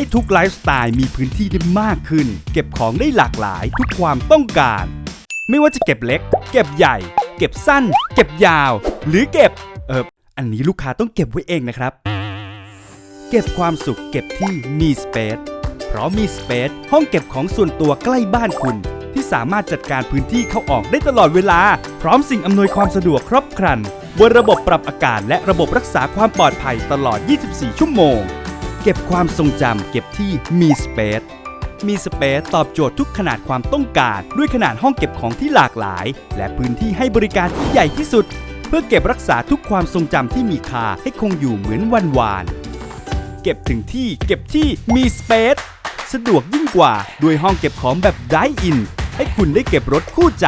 ให้ทุกไลฟ์สไตล์มีพื้นที่ได้มากขึ้น เก็บของได้หลากหลายทุกความต้องการ ไม่ว่าจะเก็บเล็ก เก็บใหญ่ เก็บสั้น เก็บยาว หรือเก็บ เอออันนี้ลูกค้าต้องเก็บไว้เองนะครับ เก็บความสุขเก็บที่มีสเปซเพราะมีสเปซห้องเก็บของส่วนตัวใกล้บ้านคุณ ที่สามารถจัดการพื้นที่เข้าออกได้ตลอดเวลา พร้อมสิ่งอำนวยความสะดวกครบครันบนระบบปรับอากาศและระบบรักษาความปลอดภัยตลอด 24 ชั่วโมง เก็บความทรงจำเก็บที่มีสเปซมีสเปซตอบโจทย์ทุกขนาดความต้องการ ด้วยขนาดห้องเก็บของที่หลากหลาย และพื้นที่ให้บริการที่ใหญ่ที่สุด เพื่อเก็บรักษาทุกความทรงจำที่มีค่าให้คงอยู่เหมือนวันวาน เก็บถึงที่เก็บที่มีสเปซสะดวกยิ่งกว่าด้วยห้องเก็บของแบบไดอินให้คุณได้เก็บรถคู่ใจ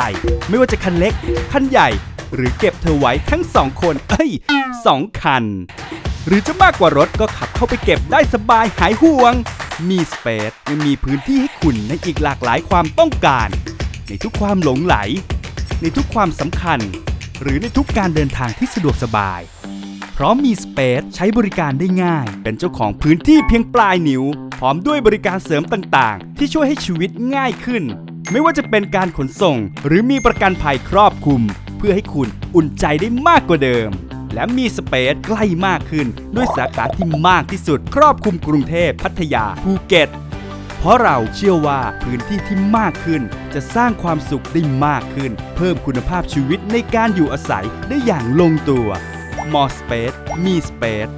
ไม่ว่าจะคันเล็ก คันใหญ่ หรือเก็บเธอไว้ทั้งสองคน เอ้ยสองคัน หรือจะมากกว่ารถก็ขับเข้าไปเก็บได้สบายหายห่วง มีสเปซยังมีพื้นที่ให้คุณในอีกหลากหลายความต้องการ ในทุกความหลงไหล ในทุกความสำคัญ หรือในทุกการเดินทางที่สะดวกสบาย พร้อมมีสเปซใช้บริการได้ง่าย เป็นเจ้าของพื้นที่เพียงปลายนิ้ว พร้อมด้วยบริการเสริมต่างๆ ที่ช่วยให้ชีวิตง่ายขึ้น ไม่ว่าจะเป็นการขนส่ง หรือมีประกันภัยครอบคลุม เพื่อให้คุณอุ่นใจได้มากกว่าเดิม และมีสเปซใกล้มากขึ้น ด้วยสาขาที่มากที่สุด ครอบคลุมกรุงเทพพัทยาภูเก็ต เพราะเราเชื่อว่าพื้นที่ที่มากขึ้น จะสร้างความสุขได้มากขึ้น เพิ่มคุณภาพชีวิตในการอยู่อาศัยได้อย่างลงตัว More Space มี Space